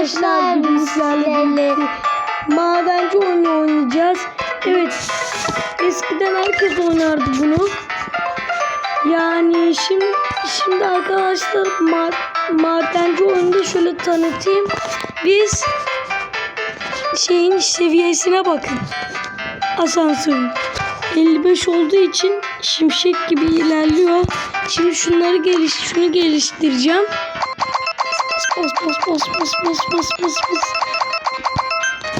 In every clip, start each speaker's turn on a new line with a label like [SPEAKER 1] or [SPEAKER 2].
[SPEAKER 1] arkadaşlar birlikte madenci oyunu oynayacağız. Evet eskiden herkes oynardı bunu. Yani şimdi şimdi arkadaşlar ma madenci oyunda şöyle tanıtayım. Biz şeyin seviyesine bakın. Asansörün 55 olduğu için şimşek gibi ilerliyor. Şimdi şunları geliş şunu geliştireceğim. Bas bas bas bas bas bas bas bas.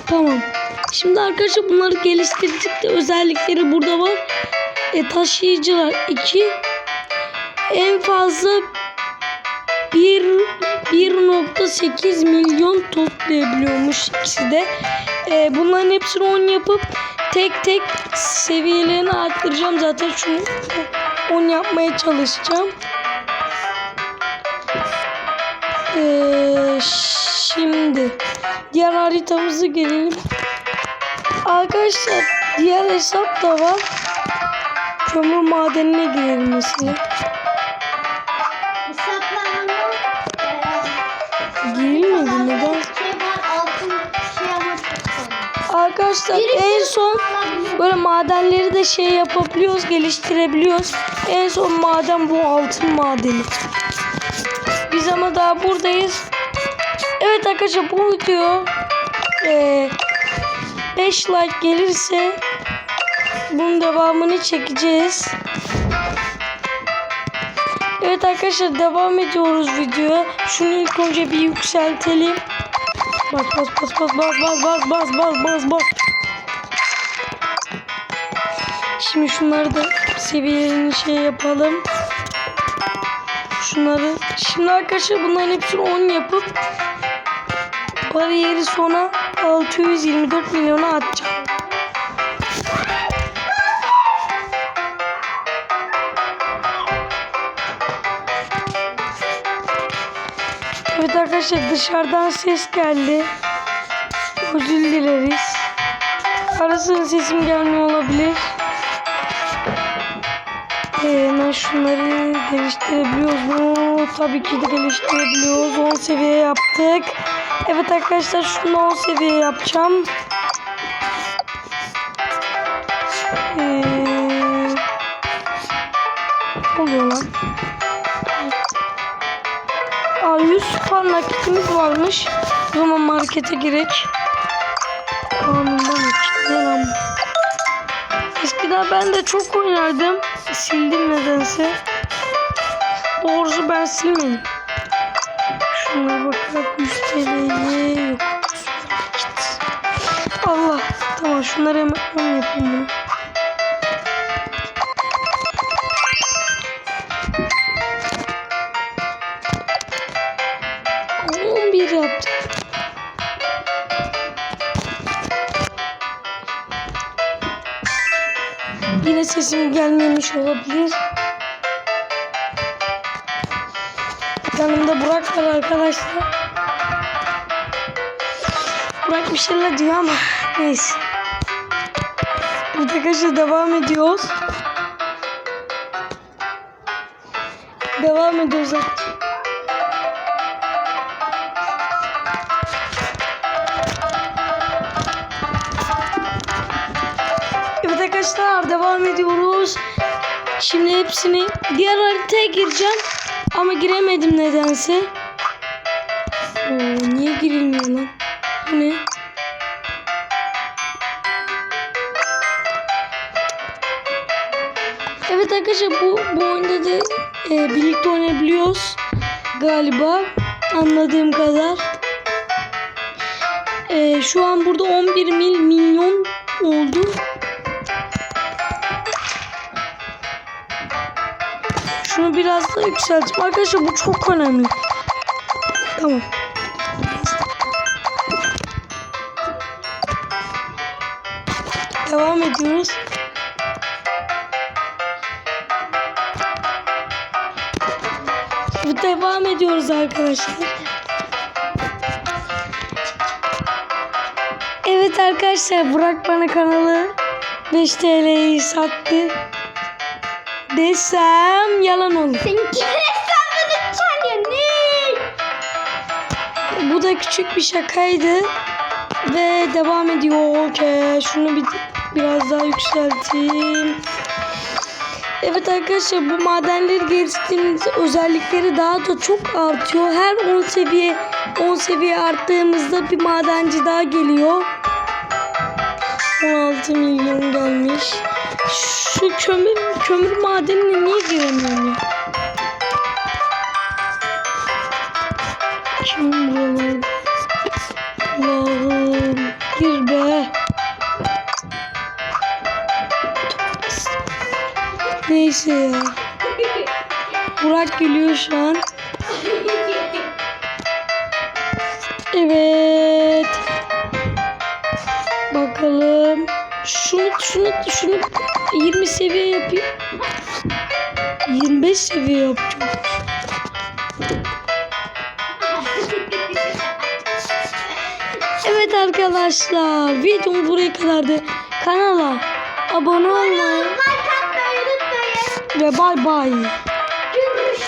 [SPEAKER 1] Tamam. Şimdi arkadaşlar bunları geliştirdik de özellikleri burada var. E, taşıyıcılar 2. En fazla 1 1.8 milyon toplayabiliyormuş ikisi de. E, bunların hepsini 10 yapıp tek tek seviyelerini arttıracağım. Zaten şunu 10 yapmaya çalışacağım. Diğer haritamızı gelelim. Arkadaşlar diğer hesap da var. Kömür madenine girelim mesela. Girilmedi neden? Arkadaşlar en son böyle madenleri de şey yapabiliyoruz, geliştirebiliyoruz. En son maden bu altın madeni. Biz ama daha buradayız. Evet arkadaşlar bu video 5 like gelirse bunun devamını çekeceğiz. Evet arkadaşlar devam ediyoruz videoya. Şunu ilk önce bir yükseltelim. Bas bas bas bas bas bas bas bas bas bas bas. Şimdi şunları da seviyelerini şey yapalım. Şunları. Şimdi arkadaşlar bunların hepsini 10 yapıp bariyeri sona 624 milyona atacağım. Evet arkadaşlar dışarıdan ses geldi. Özür dileriz. Arasının sesim gelmiyor olabilir. Ee, hemen şunları geliştirebiliyoruz mu? Tabii ki de geliştirebiliyoruz. 10 seviye yaptık. Evet arkadaşlar şunu 10 seviye yapacağım. Ee, oluyor lan? Aa 100 fan nakitimiz varmış. O zaman markete girek. Kanundan nakit. Ne lan? Eskiden ben de çok oynardım. Sildim nedense. Doğrusu ben silmedim. Şuna 100 TL'ye yok. Allah. Tamam şunları hemen hemen yapayım bunu. Bir yaptık. Yine sesim gelmemiş olabilir. Yanımda Burak var arkadaşlar. Burak bir şeyler diyor ama neyse. Evet arkadaşlar devam ediyoruz. Devam ediyoruz artık. Evet arkadaşlar devam ediyoruz. Şimdi hepsini diğer haritaya gireceğim. Ama giremedim nedense. Oo, niye girilmiyor lan? Bu ne? Evet arkadaşlar bu, bu oyunda da e, birlikte oynayabiliyoruz. Galiba anladığım kadar. E, şu an burada 11 mil milyon oldu. Şunu biraz daha yükselteyim. Arkadaşlar bu çok önemli. Tamam. Devam ediyoruz. Devam ediyoruz arkadaşlar. Evet arkadaşlar Burak bana kanalı 5 TL'yi sattı. Desem yalan olur.
[SPEAKER 2] Sen hesabını çalıyor ne?
[SPEAKER 1] Bu da küçük bir şakaydı. Ve devam ediyor. Okey. Şunu bir, biraz daha yükselteyim. Evet arkadaşlar bu madenleri geçtiğimizde özellikleri daha da çok artıyor. Her 10 seviye 10 seviye arttığımızda bir madenci daha geliyor. 16 milyon gelmiş. Şu kömür kömür madenine niye giremiyorum ya? Kim buralarda? Allah'ım gir be. Neyse ya. Burak gülüyor şu an. Evet. Bakalım. Şunu şunu şunu 20 seviye yapayım. 25 seviye yapacağım. Evet arkadaşlar videom buraya kadardı. Kanala abone olmayı ve bay bay.